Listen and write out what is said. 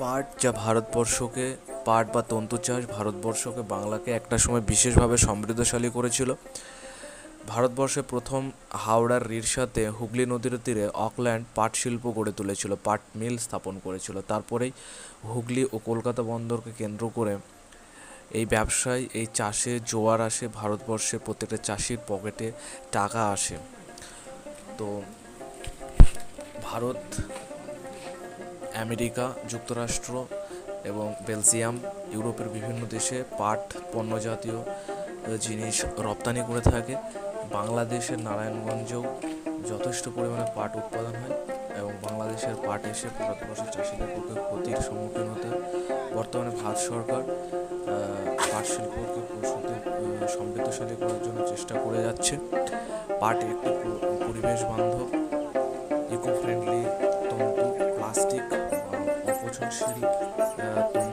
পাট যা ভারতবর্ষকে পাট বা তন্তু চাষ ভারতবর্ষকে বাংলাকে একটা সময় বিশেষভাবে সমৃদ্ধশালী করেছিল। ভারতবর্ষে প্রথম হাওড়ার রিরসাতে হুগলি নদীর তীরে অকল্যান্ড পাট শিল্প গড়ে তুলেছিল, পাট মিল স্থাপন করেছিল। তারপরেই হুগলি ও কলকাতা বন্দরকে কেন্দ্র করে এই ব্যবসায় এই চাষে জোয়ার আসে, ভারতবর্ষে প্রত্যেকটা চাষির পকেটে টাকা আসে। তো ভারত আমেরিকা, যুক্তরাষ্ট্র এবং বেলজিয়াম ইউরোপের বিভিন্ন দেশে পাট পণ্য জাতীয় জিনিস রপ্তানি করে থাকে। বাংলাদেশের নারায়ণগঞ্জেও যথেষ্ট পরিমাণে পাট উৎপাদন হয় এবং বাংলাদেশের পাট এসে ভারতবর্ষের চাষিদের পক্ষে ক্ষতির সম্মুখীন হতে বর্তমানে ভারত সরকার পাট শিল্পকে প্রসূত সমৃদ্ধশালী করার জন্য চেষ্টা করে যাচ্ছে। পাট একটি পরিবেশ বান্ধব 非常吃力呃